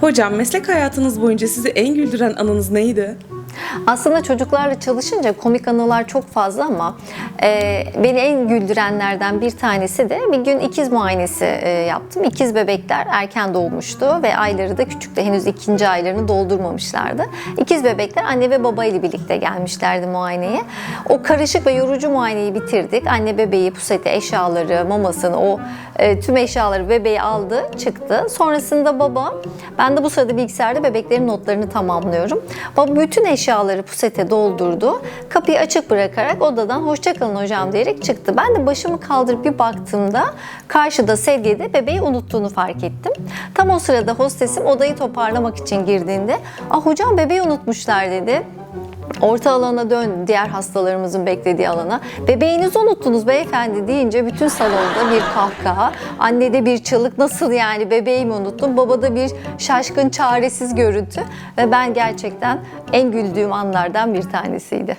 Hocam meslek hayatınız boyunca sizi en güldüren anınız neydi? Aslında çocuklarla çalışınca komik anılar çok fazla ama e, beni en güldürenlerden bir tanesi de bir gün ikiz muayenesi e, yaptım. İkiz bebekler erken doğmuştu ve ayları da küçüktü. Henüz ikinci aylarını doldurmamışlardı. İkiz bebekler anne ve baba ile birlikte gelmişlerdi muayeneye. O karışık ve yorucu muayeneyi bitirdik. Anne bebeği, puseti, eşyaları, mamasını, o e, tüm eşyaları bebeği aldı, çıktı. Sonrasında baba, ben de bu sırada bilgisayarda bebeklerin notlarını tamamlıyorum. Baba bütün eşyaları pusete doldurdu. Kapıyı açık bırakarak odadan hoşçakalın hocam diyerek çıktı. Ben de başımı kaldırıp bir baktığımda karşıda sedyede bebeği unuttuğunu fark ettim. Tam o sırada hostesim odayı toparlamak için girdiğinde, "Ah hocam bebeği unutmuşlar." dedi. Orta alana dön, diğer hastalarımızın beklediği alana. Bebeğinizi unuttunuz beyefendi deyince bütün salonda bir kahkaha. Annede bir çığlık nasıl yani bebeğimi unuttum. Babada bir şaşkın çaresiz görüntü. Ve ben gerçekten en güldüğüm anlardan bir tanesiydi.